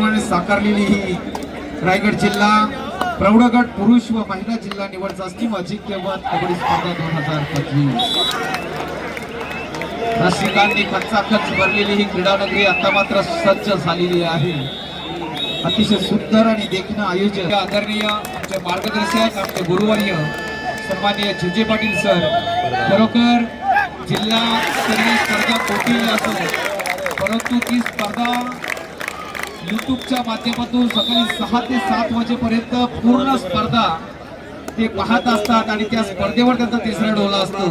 माध्यमाने साकारलेली ही रायगड जिल्हा प्रौढगड पुरुष व महिला जिल्हा निवड चाचणी व अजिंक्यपद कबड्डी स्पर्धा दोन हजार पंचवीस. रसिकांनी खचाखच भरलेली ही क्रीडा नगरी आता मात्र सज्ज झालेली आहे. अतिशय सुंदर आणि देखणं आयोजन आदरणीय आमचे मार्गदर्शक आमचे गुरुवर्य सन्माननीय झिजे पाटील सर खरोखर जिल्हा स्तरीय स्पर्धा कोणतीही असो परंतु ती स्पर्धा युट्यूबच्या माध्यमातून सकाळी सहा ते सात वाजेपर्यंत पूर्ण स्पर्धा ते पाहत असतात आणि त्या स्पर्धेवर त्यांचा तिसरा डोला असतो.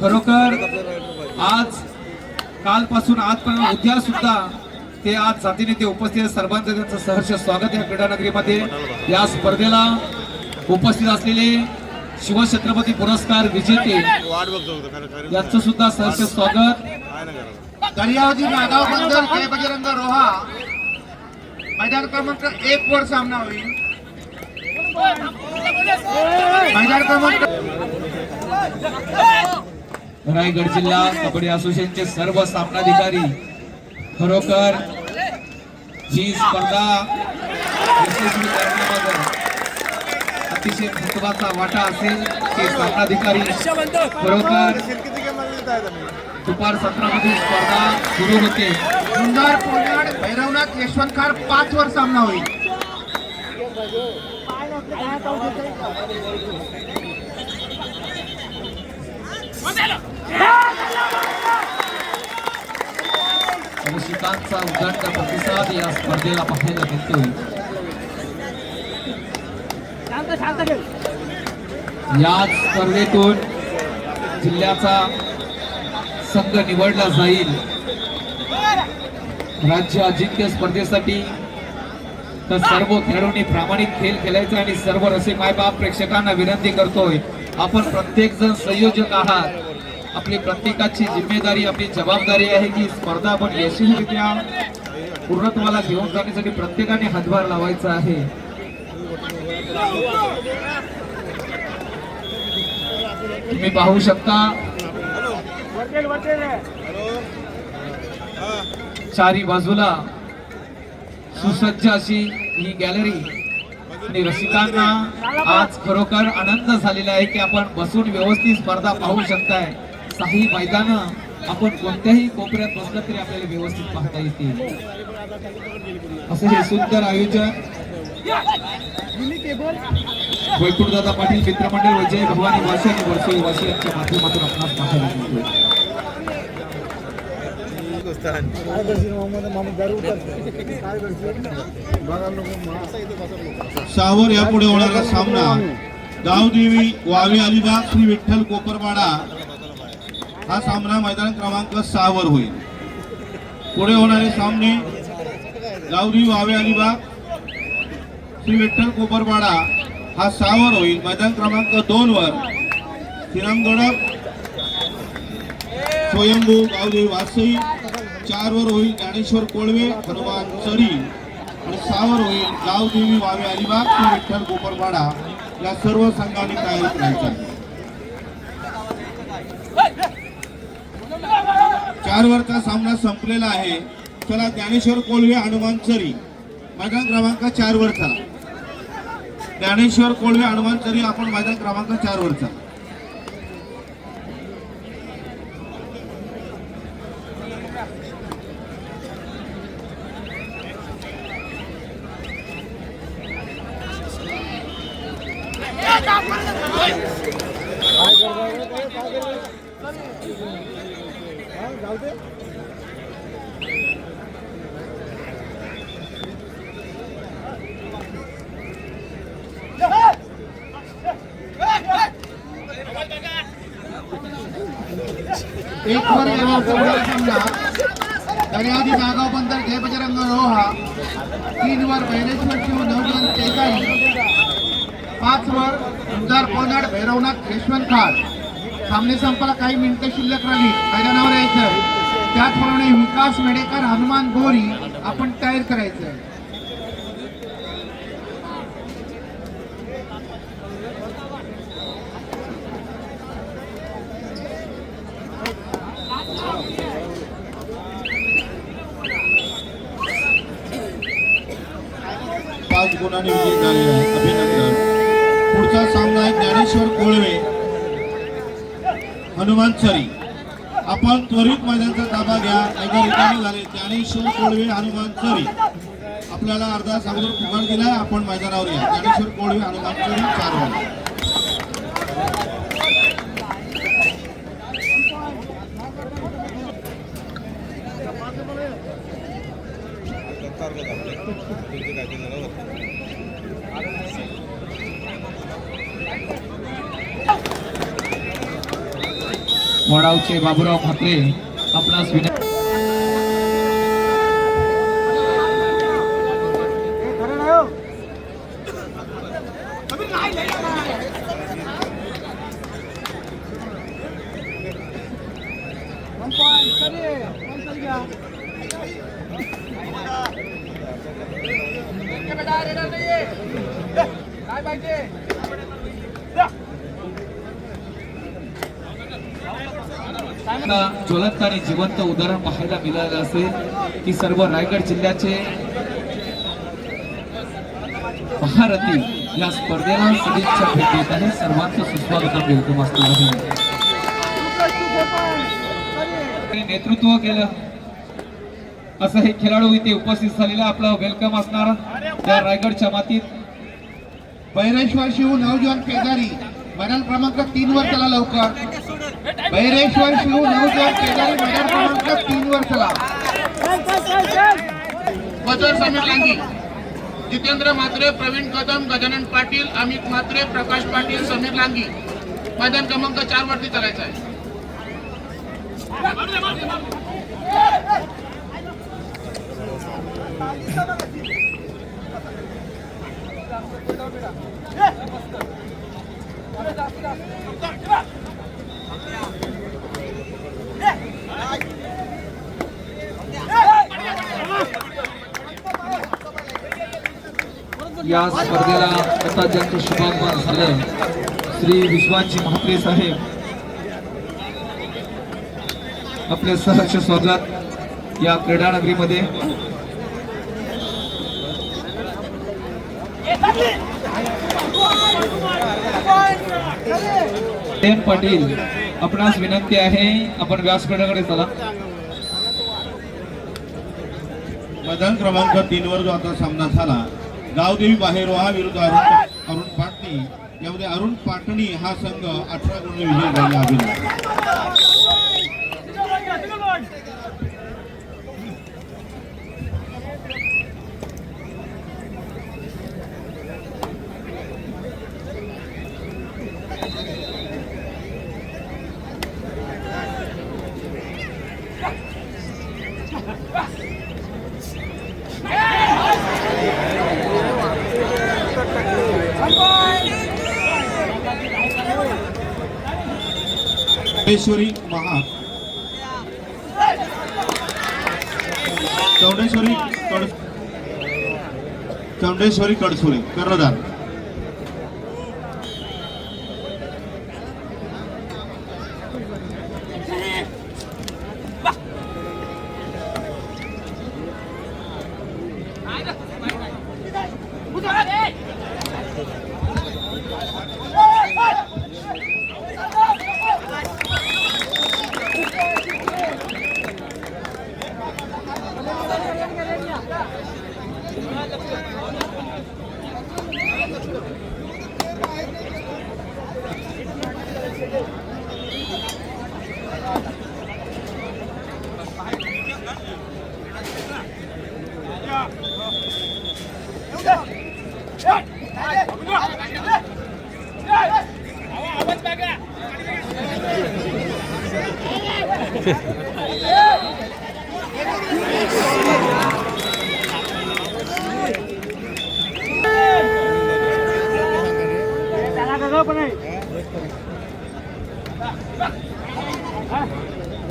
खरोखर आज कालपासून आजपर्यंत उद्या सुद्धा ते आज जातीने ते उपस्थित. सर्वांचं त्यांचं सहर्ष स्वागत या क्रीडा नगरीमध्ये या स्पर्धेला उपस्थित असलेले शिवछत्रपती पुरस्कार विजेते यांचं सुद्धा सहर्ष स्वागत. दर्यावजी नागाव बंदर जय बजरंग रोहा. मैदान क्रमांक एक वर सामना होईल. मैदान क्रमांक रायगड जिल्हा कबड्डी असोसिएशनचे सर्व सामनाधिकारी खरोखर ही स्पर्धा यशस्वी करण्यामध्ये अतिशय महत्त्वाचा वाटा असेल ते सामनाधिकारी खरोखर दुपार सत्रामध्ये स्पर्धा सुरू होते. सुंदर पोलाड भैरवनाथ यशवंतखार पाच वर सामना होईल. रसिकांचा उद्घाटन प्रतिसाद या स्पर्धेला पाहायला मिळतोय याच स्पर्धेतून जिल्ह्याचा संघ निवडला जाईल. राज्य अजिंक्य स्पर्धेसाठी तर सर्व खेळाडूंनी प्रामाणिक खेळ खेळायचा आणि सर्व रसिक मायबाप प्रेक्षकांना विनंती करतोय. आपण प्रत्येक जण संयोजक आहात. आपली प्रत्येकाची जिम्मेदारी आपली जबाबदारी आहे की स्पर्धा आपण यशस्वीरित्या पूर्णत्वाला घेऊन जाण्यासाठी प्रत्येकाने हातभार लावायचा आहे. तुम्ही पाहू शकता. चारी बाजूला सुसज्ज अशी ही गॅलरी. आणि रसिकांना आज खरोखर आनंद झालेला आहे की आपण बसून व्यवस्थित स्पर्धा पाहू शकताय. काही मैदान आपण कोणत्याही कोपऱ्यात बसलं तरी आपल्याला व्यवस्थित पाहता येतील. असं हे सुंदर आयोजन. वैकुंठदादा पाटील मित्रमंडळ विजय भवानी वाशी आणि वर्षोळी वाशी यांच्या माध्यमातून आपणास पाहायला मिळतोय सावर यापुढे होणारा सामना. गावदेवी वावे अलिबाग श्री विठ्ठल कोपरवाडा. हा सामना मैदान क्रमांक सहा वर होईल. पुढे होणारे सामने गावदेवी वावे अलिबाग श्री विठ्ठल कोपरवाडा. हा सावर होईल. मैदान क्रमांक दोन वर श्रीरामगड स्वयंभू गावदेवी वासई चार वर होईल ज्ञानेश्वर कोळवे हनुमान चरी आणि सहावर होईल गावदेवी वावे अलिबाग श्री विठ्ठल गोपरवाडा या सर्व संघांनी तयारी राहायचं आहे. चार वरचा सामना संपलेला आहे. चला ज्ञानेश्वर कोळवे हनुमान चरी मैदान क्रमांक चार वरचा. ज्ञानेश्वर कोळवे हनुमान चरी आपण मैदान क्रमांक चार वरचा. एक वर येणार पुढील सामना दर्यावजी नागाव बंदर जय बजरंग रोहा तीन वर भैरेश्वर शिव नवजन तेजाई पाच वर सुंदर पोलाड भैरवनाथ यशवंत खार सामने संपाला काही मिनिटं शिल्लक राहिली मैदानावर यायचं. त्याचप्रमाणे विकास मेडेकर हनुमान गोरी. आपण तयार करायचं आहे विजय झालेला आहे अभिनंदन पुढचा सामना आहे ज्ञानेश्वर कोळवे हनुमान सरी आपण त्वरित मैदानाचा ताबा घ्या. एकदा रिकामे झाले ज्ञानेश्वर कोळवे हनुमान चरी. आपल्याला अर्धा अगोदर पुकार दिलाय आपण मैदानावर या. ज्ञानेश्वर कोळवे हनुमान चरी चार वाजता. वडावचे बाबूराव म्हात्रे आपणास विनंती पाहिजे? ज्वलंत आणि जिवंत उदाहरण पाहायला मिळालं असेल की सर्व रायगड जिल्ह्याचे महारथी या स्पर्धेला सदिच्छा भेट देत आहे सर्वांचं सुस्वागत वेलकम असणार आहे. नेतृत्व केलं. असं हे खेळाडू इथे उपस्थित झालेलं आपलं वेलकम असणार. त्या रायगडच्या मातीत. बैरेश्वर शिव नवजीवन केदारी मैदान क्रमांक तीन वर त्याला लवकर. बैरेश्वर शिव नवजात पेदारी मैदान क्रमांक तीन वर चला बजर समीर लांगी जितेंद्र म्हात्रे प्रवीण कदम गजानन पाटील अमित म्हात्रे प्रकाश पाटील समीर लांगी. मैदान क्रमांक चार वरती चालायचं आहे. या स्पर्धेला आता ज्यांचं शुभागमन झालं श्री विश्वाजी म्हात्रे साहेब. आपले सहर्ष स्वागत या क्रीडा नगरीमध्ये पाटील आपणास विनंती आहे आपण व्यासपीठाकडे चला. मैदान क्रमांक तीन वर जो आता सामना झाला रावदेवी बाहेर व्हा विरुद्ध अरुण अरुण पाटणी. यामध्ये अरुण पाटणी हा संघ अठरा गुण विजय झाला अभिनंदन. चौडेश्वरी महा चौडेश्वरी कड चौडेश्वरी कडसुरे कर्णधार.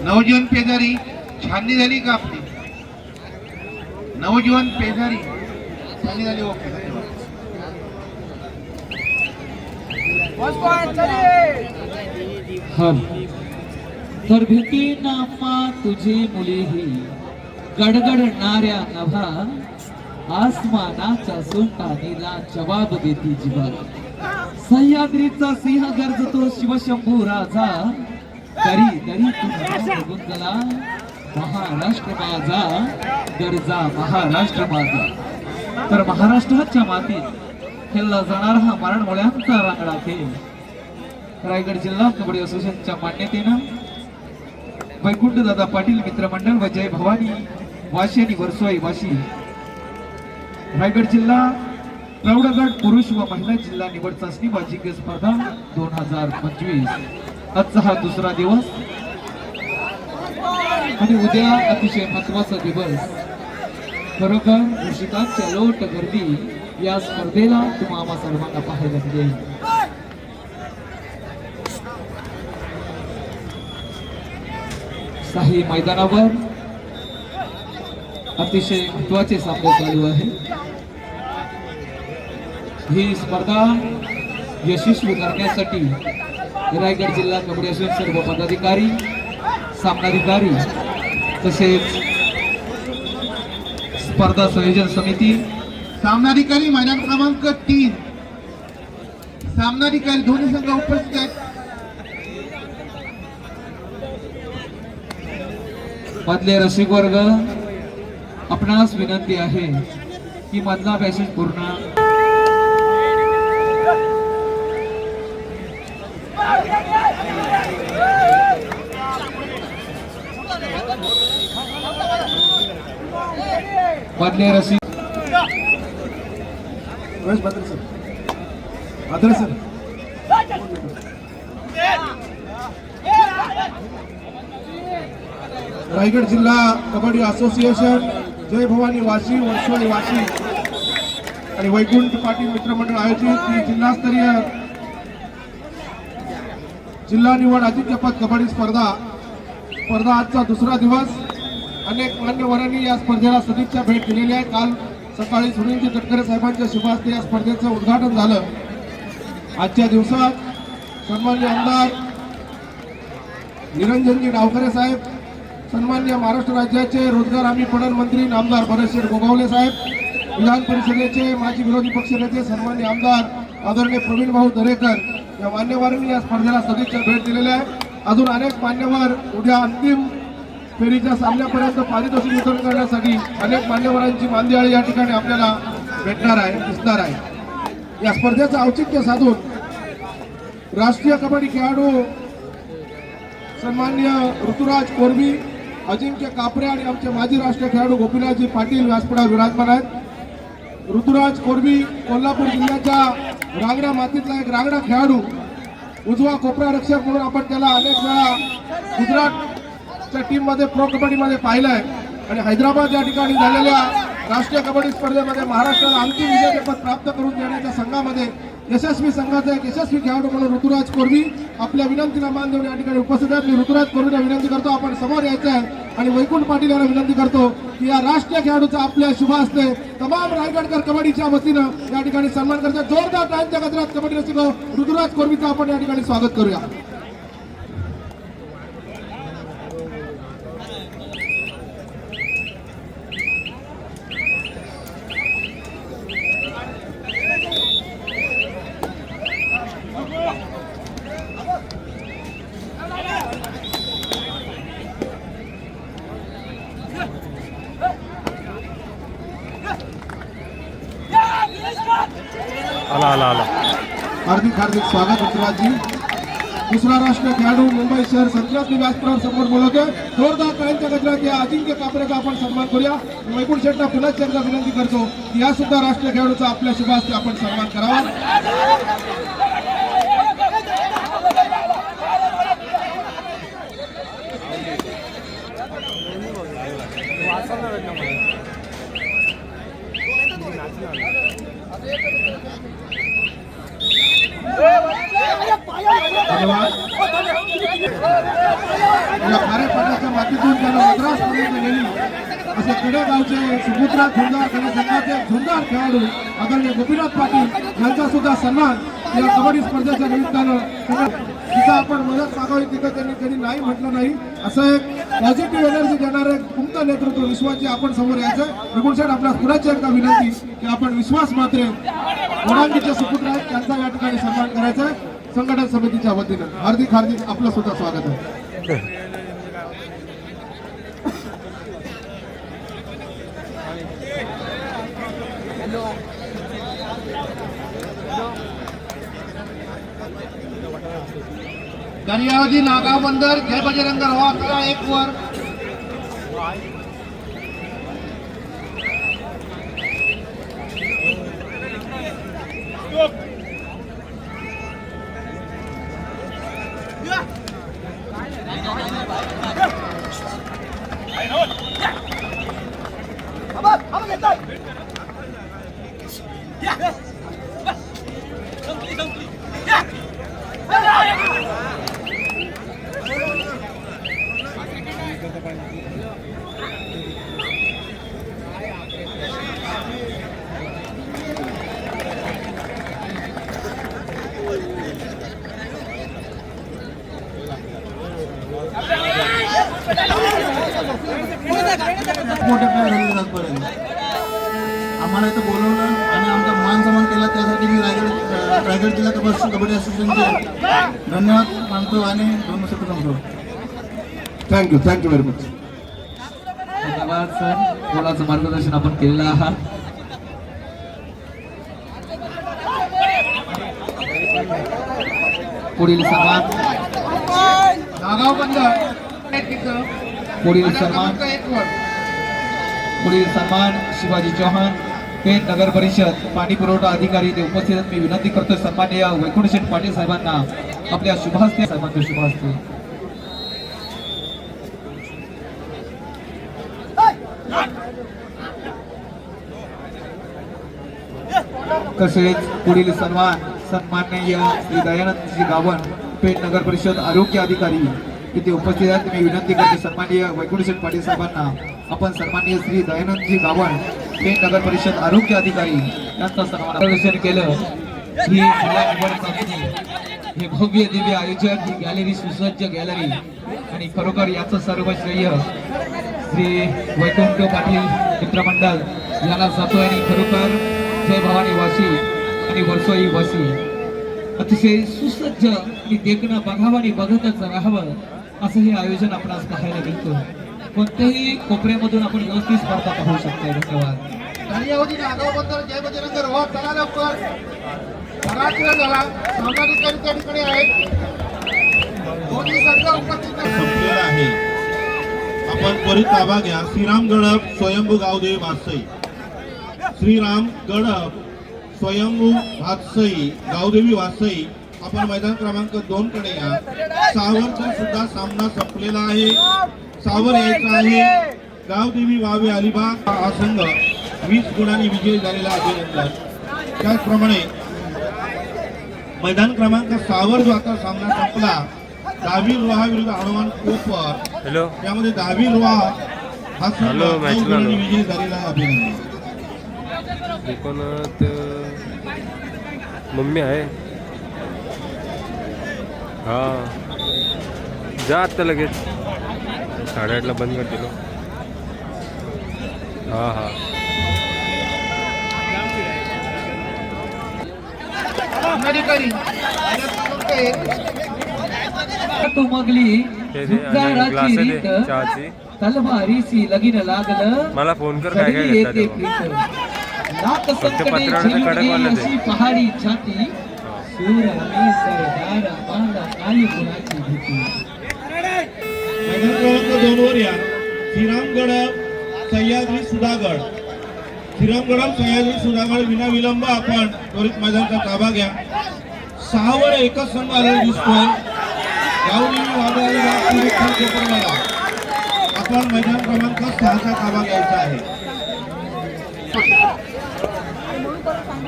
नवजीवन पेदारी छाननी झाली का आपली? नवजीवन पेझारी छाननी झाली ओके तर भीती नामा तुझी मुलीही गडगडणाऱ्या नभा. आसमानाच्या सुंटानीला जवाब देती जीवा सह्याद्रीचा सिंह गरजतो शिवशंभू राजा. तरी तरी तुम्हाला गुंतला महाराष्ट्र माझा गरजा महाराष्ट्र माझा. तर महाराष्ट्राच्या मातीत खेळला जाणारा हा मराठमोळ्यांचा रांगडा खेळ. रायगड जिल्हा कबड्डी असोसिएशनच्या मान्यतेनं वैकुंठ दादा पाटील मित्रमंडळ व जय भवानी वाशी आणि वरसोई वाशी. रायगड जिल्हा प्रौढगड पुरुष व महिला जिल्हा निवड चाचणी व अजिंक्य स्पर्धा दोन हजार पंचवीस. आजचा हा दुसरा दिवस आणि उद्या अतिशय महत्त्वाचा दिवस. खरोखर ऋषिकांच्या लोट गर्दी या स्पर्धेला तुम्हा आम्हा सर्वांना पाहायला मिळेल. साही मैदानावर अतिशय महत्त्वाचे सामने चालू आहे. ही स्पर्धा यशस्वी करण्यासाठी रायगड जिल्हा कबड्डी असून सर्व पदाधिकारी सामनाधिकारी तसेच स्पर्धा संयोजन समिती. सामनाधिकारी मैदान क्रमांक तीन. सामनाधिकारी दोन्ही संघ उपस्थित आहेत. मधले रसिक वर्ग आपणास विनंती आहे की मधला पॅसेज पूर्ण मधले रसिक. रायगड जिल्हा कबड्डी असोसिएशन जय भवानी वाशी वर्षवाडी वाशी. आणि वैकुंठ पाटील मित्रमंडळ आयोजित ही जिल्हास्तरीय जिल्हा निवड अजिंक्यपद कबड्डी स्पर्धा. स्पर्धा आजचा दुसरा दिवस. अनेक मान्यवरांनी या स्पर्धेला सदिच्छा भेट दिलेली आहे. काल सकाळी सुनीलजी तटकरे साहेबांच्या शुभास्ते या स्पर्धेचं उद्घाटन झालं. आजच्या दिवसात सन्मान्य आमदार निरंजनजी डावखरे साहेब सन्मान्य महाराष्ट्र राज्याचे रोजगार हमी पणन मंत्री नामदार भरतशेठ गोगावले साहेब विधान परिषदेचे माजी विरोधी पक्षनेते सन्मान्य आमदार आदरणीय प्रवीण भाऊ दरेकर या मान्यवरांनी या स्पर्धेला सदिच्छा भेट दिलेल्या आहे. अजून अनेक मान्यवर उद्या अंतिम फेरीच्या सामन्यापर्यंत पारितोषिक वितरण करण्यासाठी अनेक मान्यवरांची मांदियाळी या ठिकाणी आपल्याला भेटणार आहे दिसणार आहे. या स्पर्धेचं औचित्य साधून राष्ट्रीय कबड्डी खेळाडू सन्मान्य ऋतुराज कोरबी अजिंक्य कापरे आणि आमचे माजी राष्ट्रीय खेळाडू गोपीनाथजी पाटील व्यासपीठावर विराजमान आहेत. ऋतुराज कोरबी कोल्हापूर जिल्ह्याच्या रांगडा मातीतला एक रांगडा खेळाडू उजवा कोपरा रक्षक म्हणून आपण त्याला अनेक वेळा गुजरातच्या टीममध्ये प्रो कबड्डीमध्ये पाहिलं आहे आणि हैदराबाद या ठिकाणी झालेल्या राष्ट्रीय कबड्डी स्पर्धेमध्ये महाराष्ट्राला अंतिम विजेतेपद प्राप्त करून देण्याच्या संघामध्ये यशस्वी संघाचा एक यशस्वी खेळाडू म्हणून ऋतुराज कोरवी आपल्या विनंतीला मान देऊन या ठिकाणी उपस्थित आहेत. मी ऋतुराज कोरवीला विनंती करतो आपण समोर यायचं आहे. आणि वैकुंठ पाटील यांना विनंती करतो की या राष्ट्रीय खेळाडूचा आपल्या शुभ असते तमाम रायगडकर कबड्डीच्या वतीनं या ठिकाणी सन्मान करतो. जोरदार टाळ्यांच्या गजरात कबड्डी रसिक ऋतुराज कोरवीचं आपण या ठिकाणी स्वागत करूया. हार्दिक हार्दिक स्वागत ऋतुराजजी दुसरा राष्ट्रीय खेळाडू मुंबई शहर संचालक व्यासपीठावर समोर बोलवतोय जोरदार टाळ्यांच्या गजरात या अजिंक्य कापरेचा आपण सन्मान करूया. मैकुण शेटला पुन्हा एकदा विनंती करतो की या सुद्धा राष्ट्रीय खेळाडूचा आपल्या शुभास्ते आपण सन्मान करावा. या मातीतून असे खेडेगावचे सुपुत्रा झुंजार संघाचे झुंजार खेळाडू आदरणीय गोपीनाथ पाटील यांचा सुद्धा सन्मान या कबड्डी स्पर्धेच्या निमित्तानं तिथं आपण मदत मागावी तिथं त्यांनी कधी नाही म्हटलं नाही. असं एक पॉझिटिव्ह एनर्जी देणारं तुमचं नेतृत्व विश्वाची आपण समोर यायचं. रघुणशेठ आपल्या पुण्याची एकदा विनंती की आपण विश्वास मात्र वडांगीचे सुपुत्र आहेत. त्यांचा या ठिकाणी सन्मान करायचा आहे. संघटन समितीच्या वतीनं. हार्दिक हार्दिक आपलं सुद्धा स्वागत आहे. दर्यावधी नागाव बंदर जय बजरंग रवा एक वर मोठे प्लेअर झाले आजपर्यंत आम्हाला इथं बोलवलं आणि आमचा मान सन्मान केला त्यासाठी मी रायगड अं, रायगड जिल्हा कबड्डी कबड्डी असोसिएशनचे धन्यवाद मानतो आणि दोन शब्द सांगतो thank you thank you very much धन्यवाद सर. बोलाचं मार्गदर्शन आपण केलेलं आहात? पुढील सन्मान नागाव तिथं पुढील सन्मान पुढील सन्मान शिवाजी चौहान पेन नगर परिषद पाणी पुरवठा अधिकारी ते उपस्थित. मी विनंती करतोय सन्माननीय वैकुंठ शेठ पाटील साहेबांना आपल्या शुभहस्ते साहेबांच्या शुभहस्ते तसेच पुढील सन्मान सन्माननीय श्री दयानंदजी गावण पेठ नगर परिषद आरोग्य अधिकारी तिथे उपस्थित आहेत. मी विनंती करते सन्माननीय वैकुंठशेठ पाटील साहेबांना आपण सन्माननीय श्री दयानंदजी गावण पेठ नगर परिषद आरोग्य अधिकारी यांचा सन्मान प्रदर्शन केलं. ही जिल्हा निवड समिती हे भव्य दिव्य आयोजन ही गॅलरी सुसज्ज गॅलरी आणि खरोखर याचं सर्व श्रेय श्री वैकुंठ पाटील मित्रमंडळ याला जातो आणि खरोखर जय भवानी वासी आणि वर्सोई वासी. अतिशय सुसज्ज आणि देखणं बघावं आणि बघतच राहावं असं हे आयोजन आपण आज पाहायला मिळतं कोणत्याही कोपऱ्यामधून आपण व्यवस्थित स्पर्धा पाहू शकतो धन्यवाद. आपण त्वरित ताबा घ्या. श्रीराम गडप स्वयंभू गावदेवी वासई श्रीराम गडप स्वयंभू वात्सई गावदेवी वासई आपण मैदान क्रमांक दोन कडे या. सावरचा सुद्धा सामना संपलेला आहे. सावर यायचा आहे. गावदेवी वावे अलिबाग हा संघ वीस गुणांनी विजयी झालेला अभिनंदन. त्याचप्रमाणे मैदान क्रमांक सहावर जो आता सामना संपला दहावी रोहा विरुद्ध हनुमान कोपर हॅलो. त्यामध्ये दहावी रोहा हा संघ. विजयी झालेला. अभिनंदन. दुकानात मम्मी आहे. हा. जा आत्ता लगेच. साडेआठला बंद कर दिलो हा हा. एक तुमगली तलवारीसी लगीन लागलं. मला फोन कर काय काय लाख संकटे पत्रावळ्याचं झेलून कडक गेली वाला ते. अशी पहाडी छाती. सूर मी सरदार आम्हाला काही गुणाची भीती. मैदान क्रमांक दोन वर या श्रीराम गडप सह्याद्री सुधागड. श्रीराम गडप सह्याद्री सुधागड विना विलंब आपण त्वरित मैदानचा ताबा घ्या. सहावर एकच संघ आलेला दिसतोय. आपण मैदान क्रमांक सहाचा ताबा घ्यायचा आहे.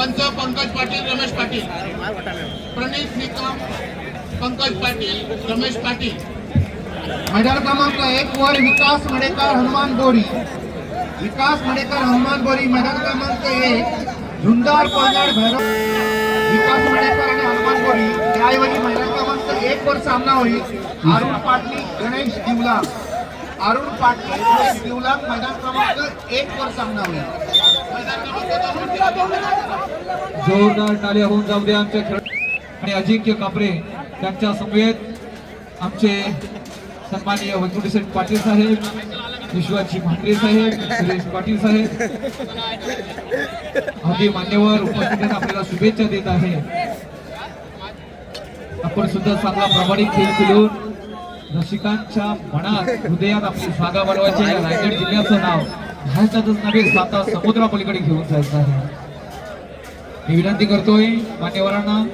पंच पंकज पाटील रमेश पाटील. प्रणित निकम पंकज पाटील रमेश पाटील. मैदान क्रमांक एक वर विकास मडेकर हनुमान बोरी. विकास मडेकर हनुमान बोरी. मैदान क्रमांक एक झुंडार पळनाड भैरव. विकास मडेकर आणि हनुमान बोरी. त्याऐवजी मैदान क्रमांक एक वर सामना होईल. अरुण पाटली गणेश दिवला अरुण पाटली गणेश दिवला मैदान क्रमांक एक वर सामना होईल. जोरदार टाळ्या होऊन जाऊ दे आमच्या खेळ आणि अजिंक्य कापरे त्यांच्या समवेत आमचे सन्माननीय व्यंकटेश पाटील साहेब विश्वाची भांडरे साहेब सुरेश पाटील साहेब. आदी मान्यवर उपस्थित आपल्याला शुभेच्छा देत आहे. आपण सुद्धा चांगला प्रामाणिक खेळ खेळून रसिकांच्या मनात हृदयात आपली जागा बनवायची रायगड जिल्ह्याचं नाव. भारतातच नव्हे साता समुद्रापलीकडे घेऊन जायचं आहे. मी विनंती करतोय मान्यवरांना.